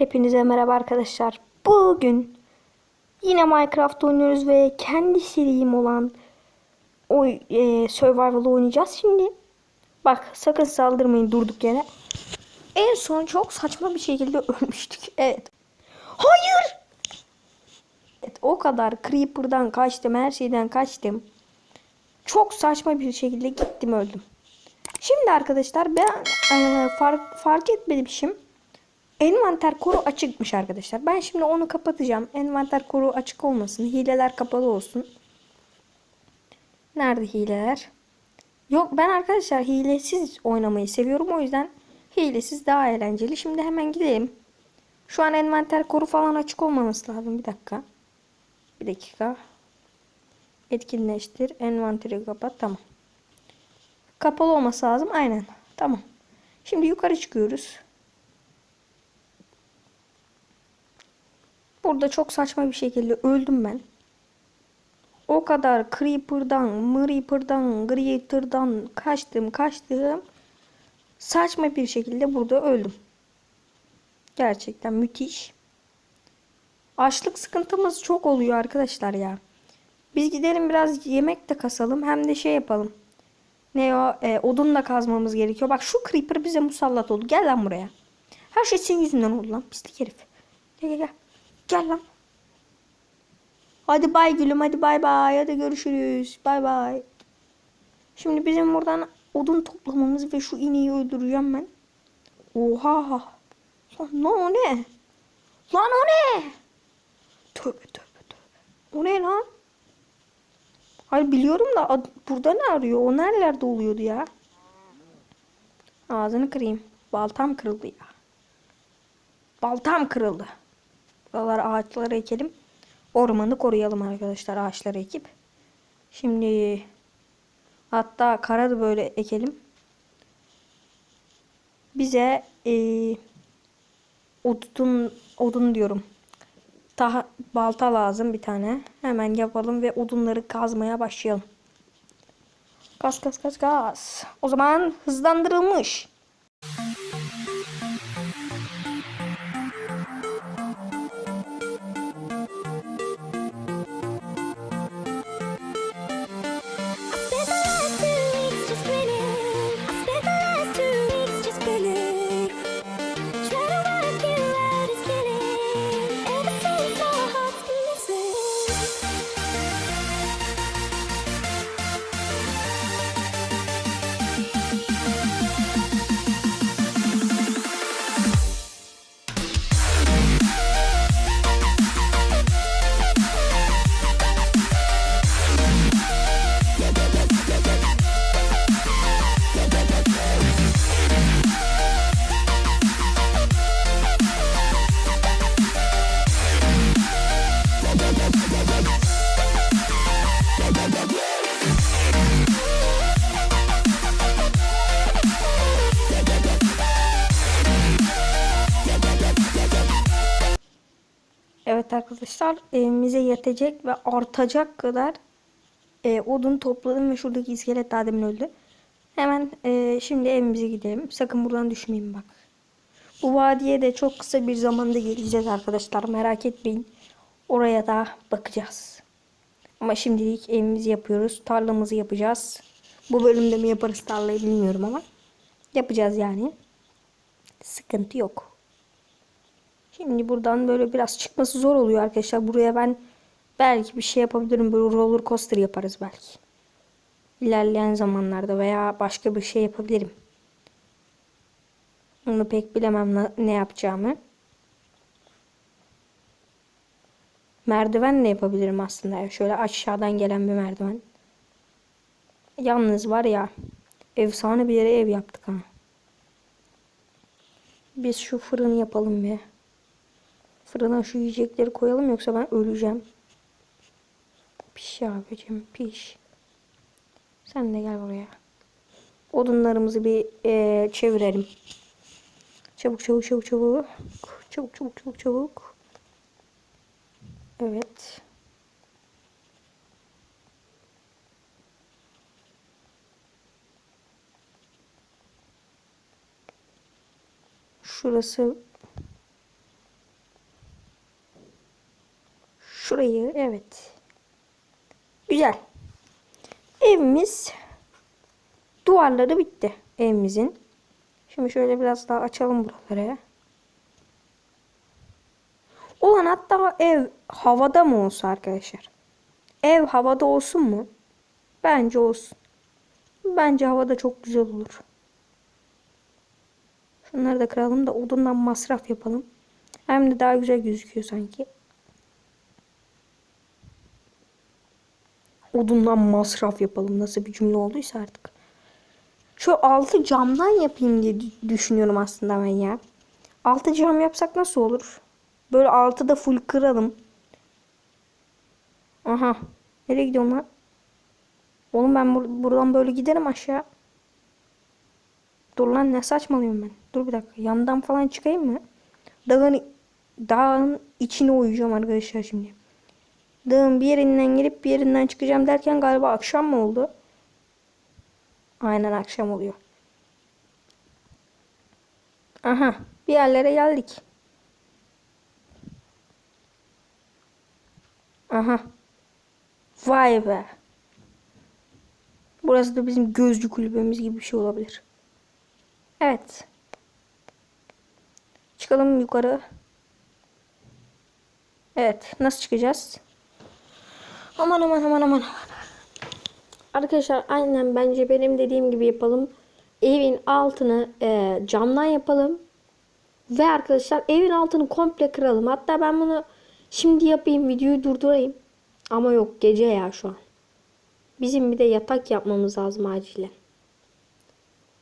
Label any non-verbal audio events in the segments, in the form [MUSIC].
Hepinize merhaba arkadaşlar. Bugün yine Minecraft oynuyoruz ve kendi serim olan o e, Survival oynayacağız. Şimdi bak sakın saldırmayın durduk yere. En son çok saçma bir şekilde [LAUGHS] ölmüştük. Evet. Hayır. Evet, o kadar Creeper'dan kaçtım, her şeyden kaçtım. Çok saçma bir şekilde gittim öldüm. Şimdi arkadaşlar ben e, fark, fark etmemişim. Envanter koru açıkmış arkadaşlar. Ben şimdi onu kapatacağım. Envanter koru açık olmasın. Hileler kapalı olsun. Nerede hileler? Yok ben arkadaşlar hilesiz oynamayı seviyorum. O yüzden hilesiz daha eğlenceli. Şimdi hemen gidelim. Şu an envanter koru falan açık olmaması lazım. Bir dakika. Bir dakika. Etkinleştir. Envanteri kapat. Tamam. Kapalı olması lazım. Aynen. Tamam. Şimdi yukarı çıkıyoruz. Burada çok saçma bir şekilde öldüm ben. O kadar Creeper'dan, Mreeper'dan, Greater'dan kaçtım kaçtım. Saçma bir şekilde burada öldüm. Gerçekten müthiş. Açlık sıkıntımız çok oluyor arkadaşlar ya. Biz gidelim biraz yemek de kasalım hem de şey yapalım. Ne o? E, odun da kazmamız gerekiyor. Bak şu creeper bize musallat oldu. Gel lan buraya. Her şey senin yüzünden oldu lan. Pislik herif. Gel gel gel. Gel lan. Hadi bay gülüm. Hadi bay bay. Hadi görüşürüz. Bay bay. Şimdi bizim buradan odun toplamamız ve şu ineği öldüreceğim ben. Oha. Lan o ne? Lan o ne? Tövbe tövbe tövbe. O ne lan? Hayır biliyorum da ad- burada ne arıyor? O nerelerde oluyordu ya? Ağzını kırayım. Baltam kırıldı ya. Baltam kırıldı. Buralara ağaçları ekelim. Ormanı koruyalım arkadaşlar ağaçları ekip. Şimdi hatta kara da böyle ekelim. Bize eee odun odun diyorum. Daha balta lazım bir tane. Hemen yapalım ve odunları kazmaya başlayalım. Gaz gaz gaz gaz. O zaman hızlandırılmış. Arkadaşlar evimize yetecek ve artacak kadar e, odun topladım ve şuradaki iskelet daha demin öldü. Hemen e, şimdi evimize gidelim. Sakın buradan düşmeyin bak. Bu vadiye de çok kısa bir zamanda geleceğiz arkadaşlar. Merak etmeyin. Oraya da bakacağız. Ama şimdilik evimizi yapıyoruz. Tarlamızı yapacağız. Bu bölümde mi yaparız tarlayı bilmiyorum ama. Yapacağız yani. Sıkıntı yok. Şimdi buradan böyle biraz çıkması zor oluyor arkadaşlar. Buraya ben belki bir şey yapabilirim. Böyle roller coaster yaparız belki. İlerleyen zamanlarda veya başka bir şey yapabilirim. Onu pek bilemem ne yapacağımı. Merdiven de yapabilirim aslında. Şöyle aşağıdan gelen bir merdiven. Yalnız var ya efsane bir yere ev yaptık ha. Biz şu fırını yapalım bir. Fırına şu yiyecekleri koyalım yoksa ben öleceğim. Piş abicim piş. Sen de gel buraya. Odunlarımızı bir eee, çevirelim. Çabuk çabuk çabuk çabuk. Çabuk çabuk çabuk çabuk. Evet. Şurası Şurayı evet. Güzel. Evimiz duvarları bitti evimizin. Şimdi şöyle biraz daha açalım buraları. Ulan hatta ev havada mı olsa arkadaşlar? Ev havada olsun mu? Bence olsun. Bence havada çok güzel olur. Şunları da kıralım da odundan masraf yapalım. Hem de daha güzel gözüküyor sanki. Odundan masraf yapalım. Nasıl bir cümle olduysa artık. Şu altı camdan yapayım diye dü- düşünüyorum aslında ben ya. Altı cam yapsak nasıl olur? Böyle altı da full kıralım. Aha. Nereye gidiyorum lan? Oğlum ben bur- buradan böyle giderim aşağı. Dur lan ne saçmalıyorum ben. Dur bir dakika. Yandan falan çıkayım mı? Dağın, dağın içine uyuyacağım arkadaşlar şimdi. Dağın bir yerinden girip bir yerinden çıkacağım derken galiba akşam mı oldu? Aynen akşam oluyor. Aha bir yerlere geldik. Aha. Vay be. Burası da bizim gözcü kulübemiz gibi bir şey olabilir. Evet. Çıkalım yukarı. Evet. Nasıl çıkacağız? Aman aman aman aman. Arkadaşlar aynen bence benim dediğim gibi yapalım. Evin altını e, camdan yapalım. Ve arkadaşlar evin altını komple kıralım. Hatta ben bunu şimdi yapayım videoyu durdurayım. Ama yok gece ya şu an. Bizim bir de yatak yapmamız lazım acilen.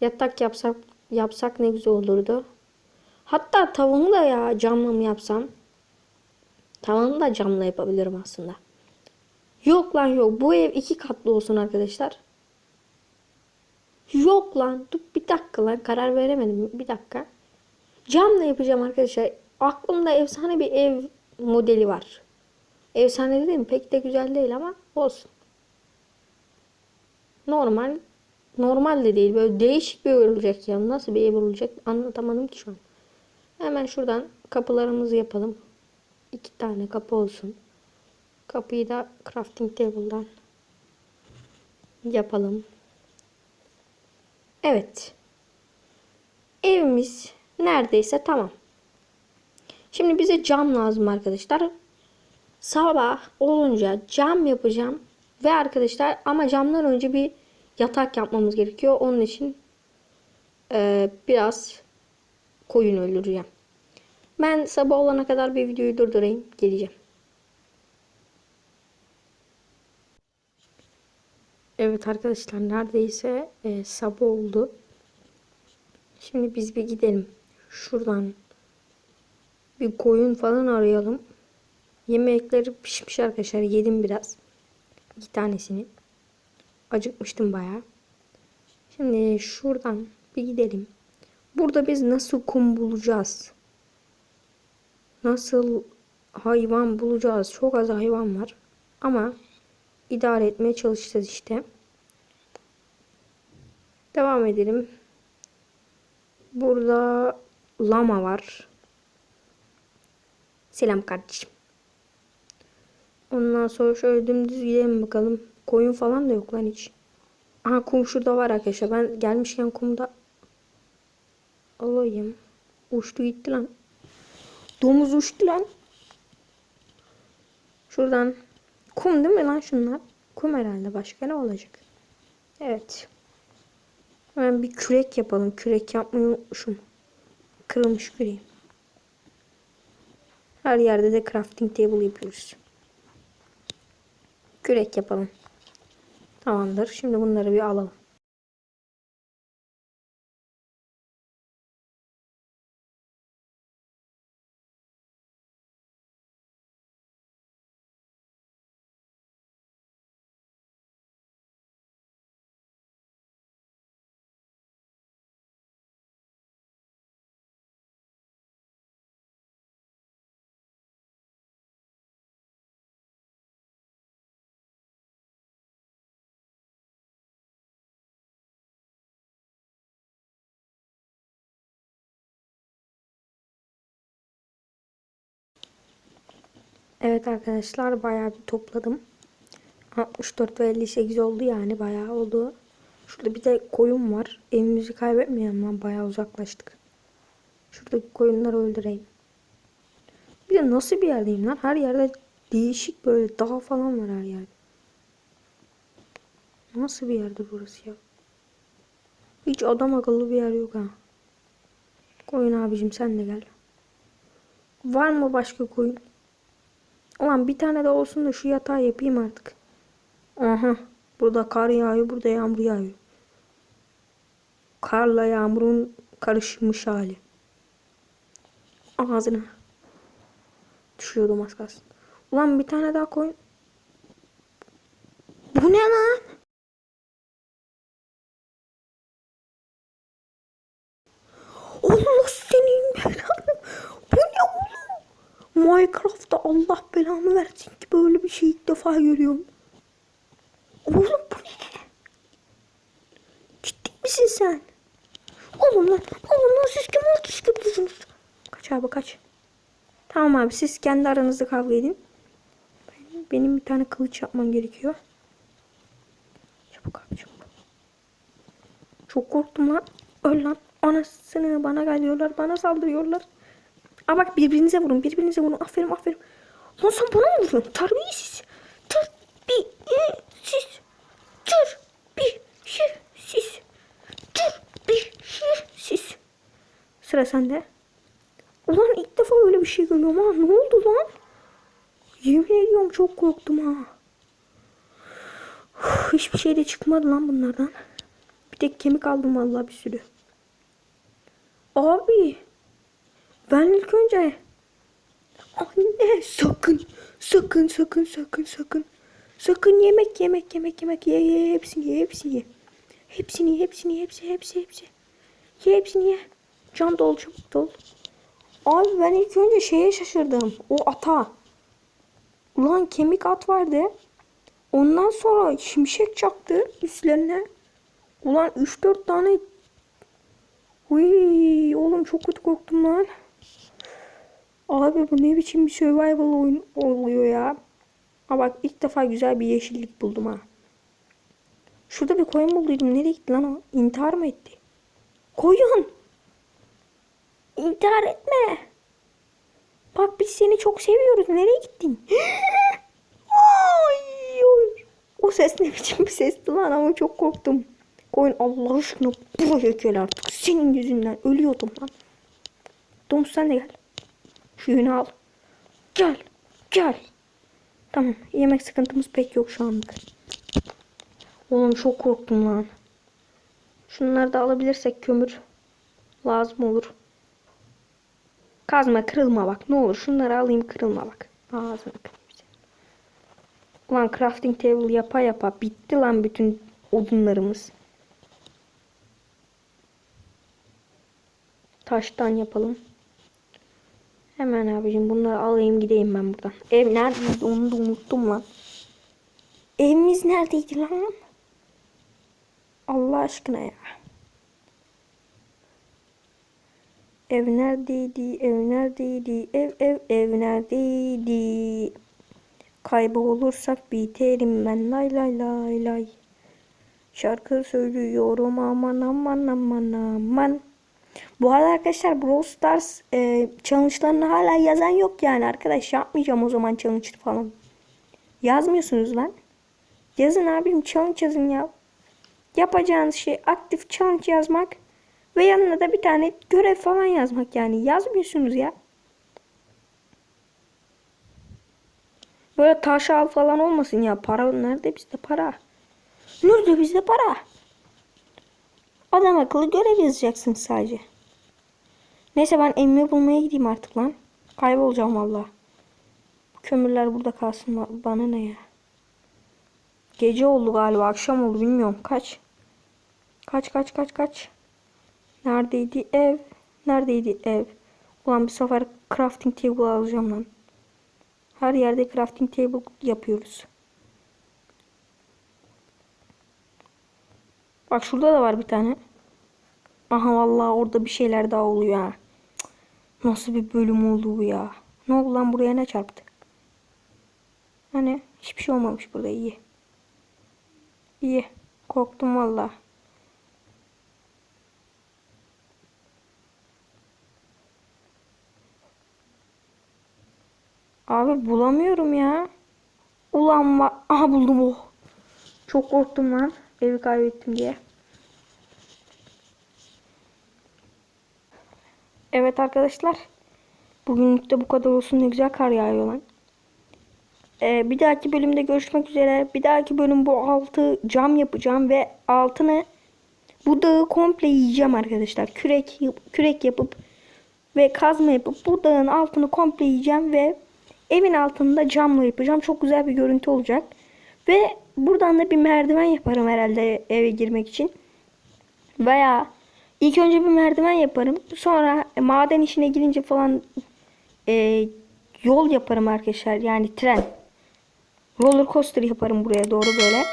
Yatak yapsak yapsak ne güzel olurdu. Hatta tavanı da ya camla mı yapsam? Tavanı da camla yapabilirim aslında. Yok lan yok. Bu ev iki katlı olsun arkadaşlar. Yok lan. Dur bir dakika lan. Karar veremedim. Bir dakika. Camla yapacağım arkadaşlar. Aklımda efsane bir ev modeli var. Efsane değil mi? Pek de güzel değil ama olsun. Normal. Normal de değil. Böyle değişik bir ev olacak ya. Nasıl bir ev olacak anlatamadım ki şu an. Hemen şuradan kapılarımızı yapalım. İki tane kapı olsun. Kapıyı da crafting table'dan yapalım. Evet. Evimiz neredeyse tamam. Şimdi bize cam lazım arkadaşlar. Sabah olunca cam yapacağım. Ve arkadaşlar ama camdan önce bir yatak yapmamız gerekiyor. Onun için e, biraz koyun öldüreceğim. Ben sabah olana kadar bir videoyu durdurayım. Geleceğim. Evet arkadaşlar neredeyse e, sabah oldu. Şimdi biz bir gidelim. Şuradan bir koyun falan arayalım. Yemekleri pişmiş arkadaşlar. Yedim biraz. İki tanesini. Acıkmıştım bayağı. Şimdi şuradan bir gidelim. Burada biz nasıl kum bulacağız? Nasıl hayvan bulacağız? Çok az hayvan var. Ama idare etmeye çalışacağız işte. Devam edelim. Burada lama var. Selam kardeşim. Ondan sonra şöyle dümdüz gidelim bakalım. Koyun falan da yok lan hiç. Aha kum şurada var arkadaşlar. Ben gelmişken kumda alayım. Uçtu gitti lan. Domuz uçtu lan. Şuradan kum değil mi lan şunlar? Kum herhalde. Başka ne olacak? Evet. Hemen bir kürek yapalım. Kürek yapmayı unutmuşum. Kırılmış küreğim. Her yerde de crafting table yapıyoruz. Kürek yapalım. Tamamdır. Şimdi bunları bir alalım. Evet arkadaşlar bayağı bir topladım. 64 ve 58 oldu yani bayağı oldu. Şurada bir de koyun var. Evimizi kaybetmeyelim lan bayağı uzaklaştık. Şuradaki koyunları öldüreyim. Bir de nasıl bir yerdeyim lan? Her yerde değişik böyle dağ falan var her yerde. Nasıl bir yerde burası ya? Hiç adam akıllı bir yer yok ha. Koyun abicim sen de gel. Var mı başka koyun? Ulan bir tane de olsun da şu yatağı yapayım artık. Aha. Burada kar yağıyor, burada yağmur yağıyor. Karla yağmurun karışmış hali. Ağzına. Düşüyordum az kalsın. Ulan bir tane daha koyun. Bu ne lan? Allah senin belanı. Bu ne oğlum? Minecraft'ta Allah belamı versin ki böyle bir şey ilk defa görüyorum. Oğlum bu ne? Ciddi misin sen? Oğlum lan, oğlum lan siz kim alt yapıyorsunuz? Kaç abi kaç. Tamam abi siz kendi aranızda kavga edin. Benim, benim bir tane kılıç yapmam gerekiyor. Çabuk abi çabuk. Çok korktum lan. Öl lan. Anasını bana geliyorlar. Bana saldırıyorlar. Aa bak birbirinize vurun. Birbirinize vurun. Aferin aferin. Lan sen bana mı vuruyorsun? Terbiyesiz. Terbiyesiz. Terbiyesiz. Terbiyesiz. Sıra sende. Ulan ilk defa öyle bir şey görüyorum ha. Ne oldu lan? Yemin ediyorum çok korktum ha. Hiçbir şey de çıkmadı lan bunlardan. Bir tek kemik aldım vallahi bir sürü. Abi. Ben ilk önce Anne sakın sakın sakın sakın sakın. Sakın yemek yemek yemek yemek. Ye ye hepsini ye hepsini ye hepsini hepsini hepsi hepsi hepsi. Ye hepsini ye. Can dol çabuk dol abi ben ilk önce şeye şaşırdım. O ata. Ulan kemik at vardı. Ondan sonra şimşek çaktı üstlerine. Ulan 3-4 tane Uy, oğlum çok kötü korktum lan. Abi bu ne biçim bir survival oyun oluyor ya. Ha bak ilk defa güzel bir yeşillik buldum ha. Şurada bir koyun bulduydum. Nereye gitti lan o? İntihar mı etti? Koyun! İntihar etme. Bak biz seni çok seviyoruz. Nereye gittin? [GASPS] Ay, oy. O ses ne biçim bir sesti lan ama çok korktum. Koyun Allah aşkına buraya gel artık. Senin yüzünden ölüyordum lan. Domuz sen de gel. Şu yünü al. Gel. Gel. Tamam. Yemek sıkıntımız pek yok şu anlık. Oğlum çok korktum lan. Şunları da alabilirsek kömür lazım olur. Kazma kırılma bak. Ne olur şunları alayım kırılma bak. Ağzını kırayım. Ulan crafting table yapa yapa bitti lan bütün odunlarımız. Taştan yapalım. Hemen abicim bunları alayım gideyim ben buradan. Ev neredeydi onu da unuttum lan. Evimiz neredeydi lan? Allah aşkına ya. Ev neredeydi? Ev neredeydi? Ev ev ev neredeydi? Kaybolursak biterim ben lay lay lay lay. Şarkı söylüyorum aman aman aman aman. Bu arada arkadaşlar Brawl Stars e, challenge'larını hala yazan yok yani arkadaş yapmayacağım o zaman challenge falan. Yazmıyorsunuz lan. Yazın abim challenge yazın ya. Yapacağınız şey aktif challenge yazmak ve yanına da bir tane görev falan yazmak yani yazmıyorsunuz ya. Böyle taş al falan olmasın ya. Para nerede bizde para? Nerede bizde para? Adam akıllı görev yazacaksın sadece. Neyse ben evimi bulmaya gideyim artık lan. Kaybolacağım valla. Kömürler burada kalsın ba- bana ne ya. Gece oldu galiba akşam oldu bilmiyorum kaç. Kaç kaç kaç kaç. Neredeydi ev? Neredeydi ev? Ulan bir sefer crafting table alacağım lan. Her yerde crafting table yapıyoruz. Bak şurada da var bir tane. Aha vallahi orada bir şeyler daha oluyor ha. Nasıl bir bölüm oldu bu ya? Ne oldu lan buraya ne çarptı? Hani hiçbir şey olmamış burada iyi. İyi. Korktum valla. Abi bulamıyorum ya. Ulan va- Aha buldum oh. Çok korktum lan. Evi kaybettim diye. Evet arkadaşlar. Bugünlük de bu kadar olsun. Ne güzel kar yağıyor lan. Ee, bir dahaki bölümde görüşmek üzere. Bir dahaki bölüm bu altı cam yapacağım ve altını bu dağı komple yiyeceğim arkadaşlar. Kürek kürek yapıp ve kazma yapıp bu dağın altını komple yiyeceğim ve evin altını da camla yapacağım. Çok güzel bir görüntü olacak. Ve buradan da bir merdiven yaparım herhalde eve girmek için. Veya ilk önce bir merdiven yaparım. Sonra maden işine girince falan e, yol yaparım arkadaşlar. Yani tren. Roller coaster yaparım buraya doğru böyle.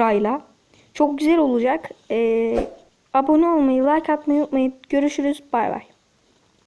Rayla. Çok güzel olacak. E, abone olmayı, like atmayı unutmayın. Görüşürüz. Bay bay.